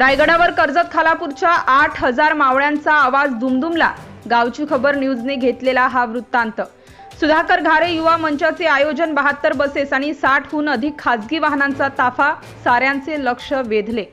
रायगडावर कर्जत खालापूरच्या आठ हजार मावळ्यांचा आवाज दुमदुमला. गावची खबर न्यूजने घेतलेला हा वृत्तांत. सुधाकर घारे युवा मंचाचे आयोजन बहात्तर बसेस आणि साठहून अधिक खासगी वाहनांचा ताफा साऱ्यांचे लक्ष वेधले.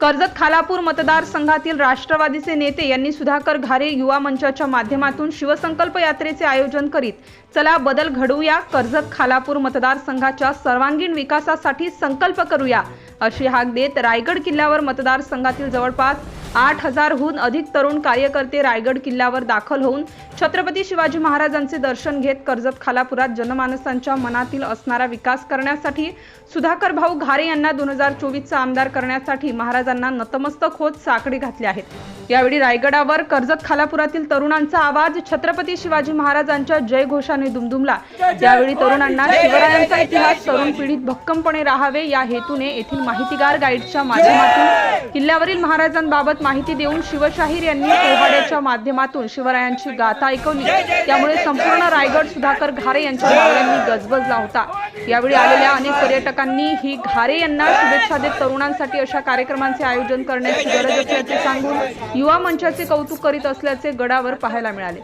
कर्जत खालापूर मतदारसंघातील राष्ट्रवादीचे नेते यांनी सुधाकर घारे युवा मंचाच्या माध्यमातून शिवसंकल्प यात्रेचे आयोजन करीत चला बदल घडवूया कर्जत खालापूर मतदारसंघाच्या सर्वांगीण विकासासाठी संकल्प करूया अशी हाक देत रायगड किल्ल्यावर मतदारसंघातील जवळपास आठ हजारहून अधिक तरुण कार्यकर्ते रायगड किल्ल्यावर दाखल होऊन छत्रपती शिवाजी महाराजांचे दर्शन घेत कर्जत खालापुरात जनमानसांच्या मनातील असणारा विकास करण्यासाठी सुधाकर भाऊ घारे यांना दोन हजार चोवीसचा आमदार करण्यासाठी महाराजांना नतमस्तक होत साखळी घातल्या आहेत. यावेळी रायगडावर कर्जत खालापुरातील तरुणांचा आवाज छत्रपती शिवाजी महाराजांच्या जयघोषाने दुमदुमला. यावेळी तरुणांना शिवरायांचा इतिहास तरुण पिढीत भक्कमपणे राहावे या हेतूने येथील माहितीगार गाईडच्या माध्यमातून किल्ल्यावरील महाराजांबाबत माहिती देऊन शिवशाहीर यांनी पोवाड्याच्या माध्यमातून शिवरायांची गाथा ऐकवली. त्यामुळे संपूर्ण रायगड सुधाकर घारे यांच्या मावळ्यांनी गजबजला होता. यावेळी आलेल्या अनेक पर्यटकांनी ही घारे यांना शुभेच्छा देत तरुणांसाठी अशा कार्यक्रमांचे आयोजन करण्याची गरज असल्याचे सांगून युवा मंचाचे कौतुक करीत असल्याचे गडावर पाहायला मिळाले.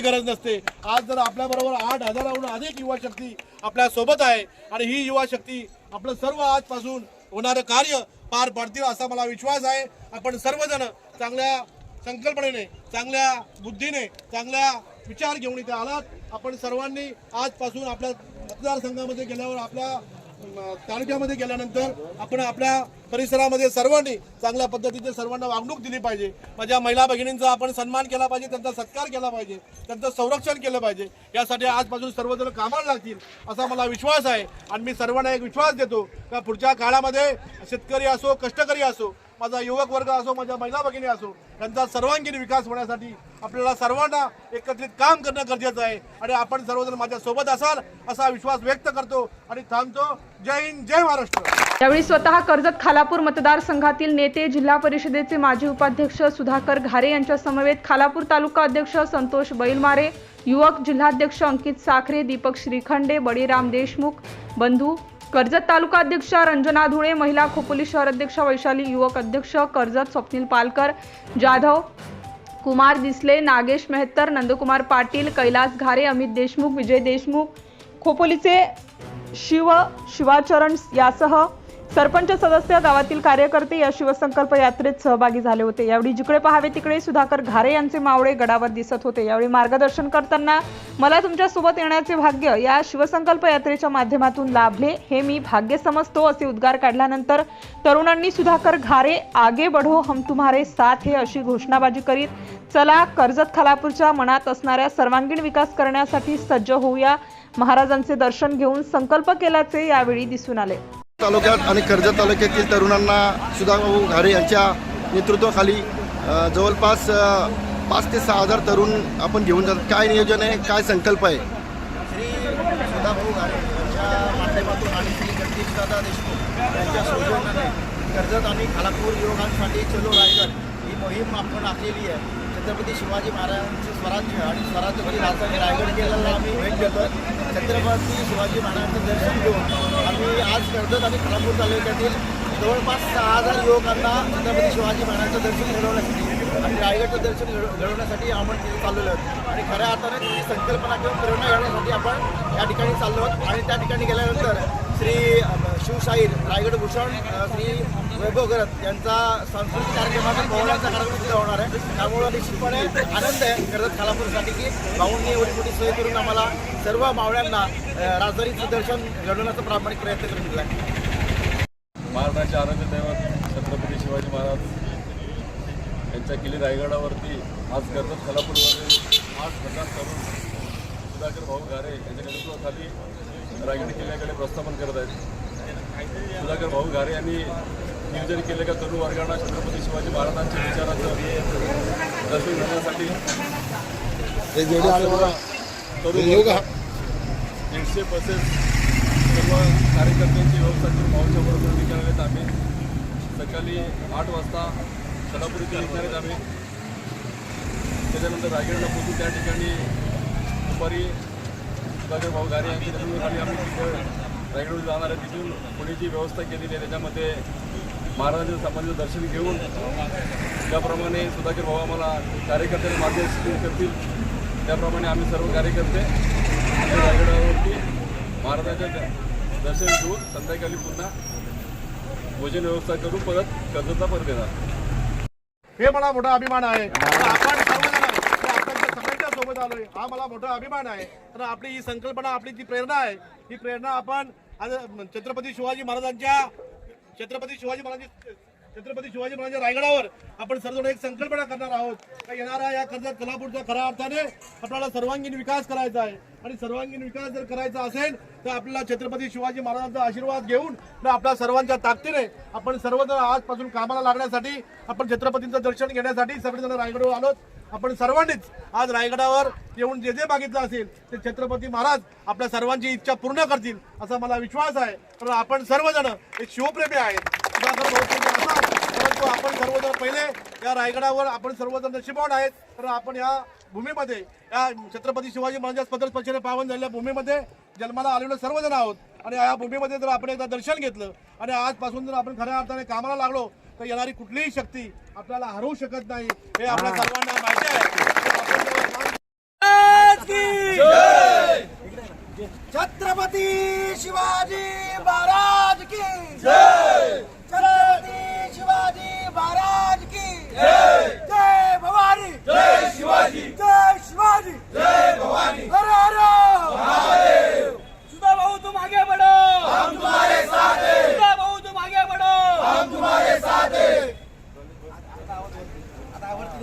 गरज नसते. आज जर आपल्या बरोबर आठ हजाराहून अधिक युवा शक्ती आपल्यासोबत आहे आणि ही युवा शक्ती आपलं सर्व आजपासून होणारं कार्य पार पाडतील असा मला विश्वास आहे. आपण सर्वजण चांगल्या संकल्पनेने चांगल्या बुद्धीने चांगल्या विचार घेऊन इथे आलात. आपण सर्वांनी आजपासून आपल्या मतदारसंघामध्ये गेल्यावर आपल्या तालुक्यामध्ये गेल्यानंतर आपण आपल्या परिसरामध्ये सर्वांनी चांगल्या पद्धतीने सर्वांना वागणूक दिली पाहिजे. माझ्या महिला भगिनींचा आपण सन्मान केला पाहिजे त्यांचा सत्कार केला पाहिजे त्यांचं संरक्षण केलं पाहिजे. यासाठी आजपासून सर्वजण कामाला लागतील असा मला विश्वास आहे आणि मी सर्वांना एक विश्वास देतो का पुढच्या काळामध्ये शेतकरी असो कष्टकरी असो माझा युवक वर्ग असो माझ्या महिला भगिनी असो यांचा सर्वांगीण विकास होण्यासाठी आपल्याला सर्वांना एकत्रित काम करणं गरजेचं आहे. आणि आपण सर्वजण माझ्या सोबत असाल असा विश्वास व्यक्त करतो आणि थांबतो. जय हिंद जय महाराष्ट्र. यावेळी स्वतः कर्जत खालापूर मतदारसंघातील नेते जिल्हा परिषदेचे माजी उपाध्यक्ष सुधाकर घारे यांच्या समवेत खालापूर तालुका अध्यक्ष संतोष बैलमारे युवक जिल्हाध्यक्ष अंकित साखरे दीपक श्रीखंडे बळीराम देशमुख बंधू कर्जत तालुका अध्यक्षा रंजना धुळे महिला खोपोली शहर अध्यक्ष वैशाली युवक अध्यक्ष कर्जत स्वप्नील पालकर जाधव कुमार दिसले नागेश मेहतर नंदकुमार पाटील कैलास घारे अमित देशमुख विजय देशमुख खोपोलीचे शिव शिवाचरण यासह सरपंच सदस्य गावातील कार्यकर्ते या शिवसंकल्प यात्रेत सहभागी झाले होते. यावेळी जिकडे पहावे तिकडे सुधाकर घारे यांचे मावळे गडावर दिसत होते. यावेळी मार्गदर्शन करताना मला तुमच्यासोबत येण्याचे भाग्य या शिवसंकल्प यात्रेच्या माध्यमातून लाभले. हे मी भाग्य समजतो असे उद्गार काढल्यानंतर तरुणांनी सुधाकर घारे आगे बढो हम तुम्हारे साथ हे अशी घोषणाबाजी करीत चला कर्जत खालापूरच्या मनात असणाऱ्या सर्वांगीण विकास करण्यासाठी सज्ज होऊया. महाराजांचे दर्शन घेऊन संकल्प केल्याचे यावेळी दिसून आले. तालुक्यात आणि कर्जत तालुक्यातील तरुणांना सुधाभाऊ घारे यांच्या नेतृत्वाखाली जवळपास पाच ते सहा हजार तरुण आपण घेऊन जातात. काय नियोजन आहे? काय संकल्प आहे? श्री सुधाभाऊ घारे यांच्या माध्यमातून आणि श्री जगदीशदादा देशमुख यांच्या कर्जत आणि खालापूर युवकांसाठी चलो रायगड ही मोहीम आपण आखलेली आहे. छत्रपती शिवाजी महाराजांचं स्वराज्य आणि स्वराज्याची राजधानी रायगड केलेला आम्ही भेट देतो. छत्रपती शिवाजी महाराजांचं दर्शन घेऊन आम्ही आज कर्जत आणि खालापूर तालुक्यातील जवळपास सहा हजार युवकांना छत्रपती शिवाजी महाराजांचं दर्शन घडवण्यासाठी आणि रायगडचं दर्शन घडवण्यासाठी आपण तिथे चाललेलो आहोत. आणि खऱ्या अर्थाने ती संकल्पना किंवा प्रेरणा घेण्यासाठी आपण या ठिकाणी चाललो आहोत. आणि त्या ठिकाणी गेल्यानंतर श्री शिवशाहीर रायगड भूषण श्री वैभव गरत यांचा सांस्कृतिक कार्यक्रमाचा पोहण्याचा कार्यक्रम सुद्धा होणार आहे. त्यामुळं निश्चितपणे आनंद आहे कर्जत खालापूरसाठी की भाऊंनी एवढी मोठी सोय करून आम्हाला सर्व मावळ्यांना राजधानीचं दर्शन घडवण्याचा प्रामाणिक प्रयत्न करून दिला आहे. महाराष्ट्राचे आरोग्य दैवत छत्रपती शिवाजी महाराज यांच्या किल्ली रायगडावरती आज कर्जत खालापूरमध्ये आज हजार करून सुधाकर भाऊ घारे यांच्या नेतृत्वाखाली रायगड किल्ल्याकडे प्रस्थापन करत आहेत. सुधाकर भाऊ घारे यांनी नियोजन केले का तरुण वर्गांना छत्रपती शिवाजी महाराजांच्या विचाराचं दर्शन घेण्यासाठी. तरुण दीडशे बसेस सर्व कार्यकर्त्यांची व्यवस्था करून भाऊच्या बरोबर आहेत आम्ही सकाळी आठ वाजता सोलापूर इथे निघणार आम्ही. त्याच्यानंतर रायगडला पोहोचून त्या ठिकाणी दुपारी सुधाकर भाऊ घारे यांच्या आम्ही तिथं रायगडवर जाणाऱ्या तिथून पुणे जी व्यवस्था केलेली आहे त्याच्यामध्ये महाराजांच्या समाधीचं दर्शन घेऊन त्याप्रमाणे सुधाकर भाऊ आम्हाला कार्यकर्त्यांना मार्गदर्शन करतील. त्याप्रमाणे आम्ही सर्व कार्यकर्ते रायगडावरती महाराजांच्या दर्शन घेऊन संध्याकाळी पुन्हा भोजन व्यवस्था करून परत कर्जचा परत येणार. हे मला मोठा अभिमान आहे. आपण सगळ्यांच्या सोबत आलोय. हा मला मोठा अभिमान आहे. तर आपली ही संकल्पना आपली जी प्रेरणा आहे. ही प्रेरणा आपण आज छत्रपती शिवाजी महाराजांच्या छत्रपती शिवाजी महाराज छत्रपती शिवाजी महाराजांच्या रायगडावर आपण सर्वजण एक संकल्पना करणार आहोत. का येणारा या कर्जात कोल्हापूरच्या खऱ्या अर्थाने आपल्याला सर्वांगीण विकास करायचा आहे. आणि सर्वांगीण विकास जर करायचा असेल तर आपल्याला छत्रपती शिवाजी महाराजांचा आशीर्वाद घेऊन आणि आपल्या सर्वांच्या ताकदीने आपण सर्वजण आजपासून कामाला लागण्यासाठी आपण छत्रपतींचं दर्शन घेण्यासाठी सगळेजण रायगडवर आलोत. आपण सर्वांनीच आज रायगडावर येऊन जे जे मागितलं असेल ते छत्रपती महाराज आपल्या सर्वांची इच्छा पूर्ण करतील असा मला विश्वास आहे. तर आपण सर्वजण एक शिवप्रेमी आहेत सुधाकर भाऊ तुम्ही असाल, परंतु आपण सर्वजण पहिले या रायगडावर आपण सर्वजण नशिबान आहेत. तर आपण या भूमीमध्ये या छत्रपती शिवाजी महाराज पत्र स्पर्शेने पावन झालेल्या भूमीमध्ये जन्माला आलेलो सर्वजण आहोत. आणि या भूमीमध्ये जर आपण एकदा दर्शन घेतलं आणि आजपासून जर आपण खऱ्या अर्थाने कामाला लागलो तर येणारी कुठलीही शक्ती आपल्याला हरवू शकत नाही. हे आपल्या सर्वांना माहिती आहे. छत्रपती शिवाजी महाराज की